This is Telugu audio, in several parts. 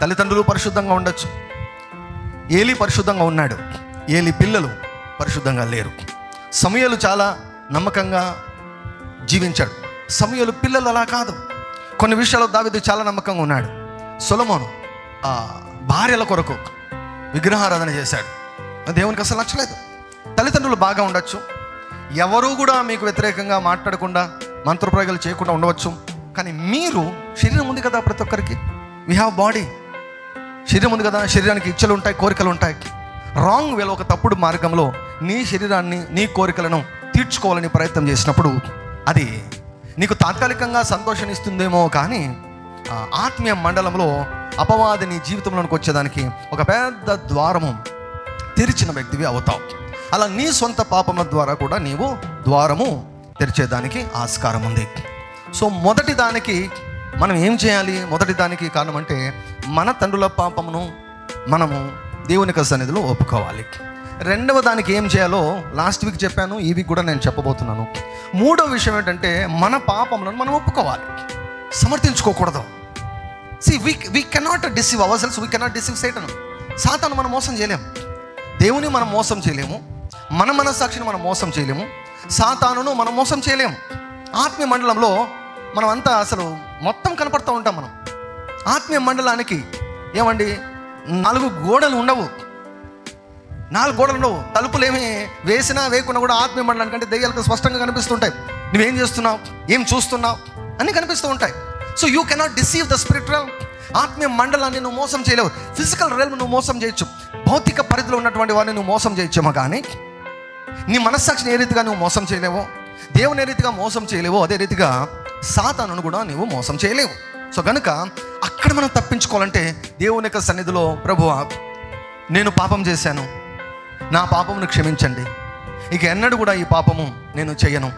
తల్లిదండ్రులు పరిశుద్ధంగా ఉండొచ్చు. ఏలి పరిశుద్ధంగా ఉన్నాడు. ఏలి పిల్లలు పరిశుద్ధంగా లేరు. సమయాలు చాలా నమ్మకంగా జీవించాడు. సమయాలు పిల్లలు అలా కాదు. కొన్ని విషయాల్లో దావిదు చాలా నమ్మకంగా ఉన్నాడు. సొలమోను ఆ భార్యల కొరకు విగ్రహారాధన చేశాడు. దేవునికి అసలు నచ్చలేదు. తల్లిదండ్రులు బాగా ఉండొచ్చు. ఎవరూ కూడా మీకు వ్యతిరేకంగా మాట్లాడకుండా మంత్రప్రయోగాలు చేయకుండా ఉండవచ్చు. కానీ మీరు శరీరం ఉంది కదా ప్రతి ఒక్కరికి. వీ హ్యావ్ బాడీ శరీరం ఉంది కదా శరీరానికి ఇచ్చలు ఉంటాయి కోరికలు ఉంటాయి. రాంగ్ వేలో ఒక తప్పుడు మార్గంలో నీ శరీరాన్ని నీ కోరికలను తీర్చుకోవాలని ప్రయత్నం చేసినప్పుడు అది నీకు తాత్కాలికంగా సంతోషాన్ని ఇస్తుందేమో కానీ ఆత్మీయ మండలంలో అపవాది నీ జీవితంలోనికి వచ్చేదానికి ఒక పెద్ద ద్వారము తెరిచిన వ్యక్తివి అవుతావు. అలా నీ సొంత పాపముల ద్వారా కూడా నీవు ద్వారము తెరిచేదానికి ఆస్కారం ఉంది సో మొదటి దానికి మనం ఏం చేయాలి? మొదటి దానికి కారణం అంటే మన తండ్రుల పాపమును మనము దేవుని యొక్క సన్నిధిలో ఒప్పుకోవాలి. రెండవ దానికి ఏం చేయాలో లాస్ట్ వీక్ చెప్పాను ఈ వీక్ కూడా నేను చెప్పబోతున్నాను. మూడో విషయం ఏంటంటే మన పాపములను మనం ఒప్పుకోవాలి. సమర్థించుకోకూడదు. See we we cannot deceive ourselves we cannot deceive Satan సాతాను మనం మోసం చేయలేము. దేవుని మనం మోసం చేయలేము. మన మనస్సాక్షిని మనం మోసం చేయలేము. సాతానును మనం మోసం చేయలేము. ఆత్మీయ మండలంలో మనం అంతా అసలు మొత్తం కనపడుతూ ఉంటాం మనం. ఆత్మీయ మండలానికి ఏమండి నాలుగు గోడలు ఉండవు. నాలుగు గోడలు ఉండవు. తలుపులు ఏమి వేసినా వేయకుండా కూడా ఆత్మీయ మండలానికి అంటే దెయ్యాలకు స్పష్టంగా కనిపిస్తుంటాయి. నువ్వేం చేస్తున్నావు? ఏం చూస్తున్నావు? అన్నీ కనిపిస్తూ ఉంటాయి. So you cannot deceive the spiritual ఆత్మీయ మండలాన్ని నువ్వు మోసం చేయలేవు. ఫిజికల్ రేల్ నువ్వు మోసం చేయొచ్చు. భౌతిక పరిధిలో ఉన్నటువంటి వారిని నువ్వు మోసం చేయొచ్చేమో కానీ నీ మనస్సాక్షిని ఏ రీతిగా నువ్వు మోసం చేయలేవో దేవుని ఏ రీతిగా మోసం చేయలేవో అదే రీతిగా సాతానును కూడా నువ్వు మోసం చేయలేవు. సో కనుక అక్కడ మనం తప్పించుకోవాలంటే దేవుని యొక్క సన్నిధిలో ప్రభువా నేను పాపం చేశాను. నా పాపమును క్షమించండి. ఇక ఎన్నడూ కూడా ఈ పాపము నేను చేయను.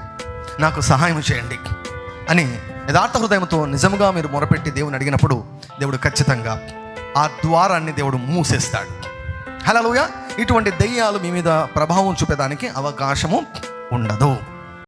నాకు సహాయం చేయండి అని యథార్థ హృదయంతో నిజముగా మీరు మొరపెట్టి దేవుని అడిగినప్పుడు దేవుడు ఖచ్చితంగా ఆ ద్వారాన్ని దేవుడు మూసేస్తాడు. హలోయ ఇటువంటి దెయ్యాలు మీ మీద ప్రభావం చూపేదానికి అవకాశము ఉండదు.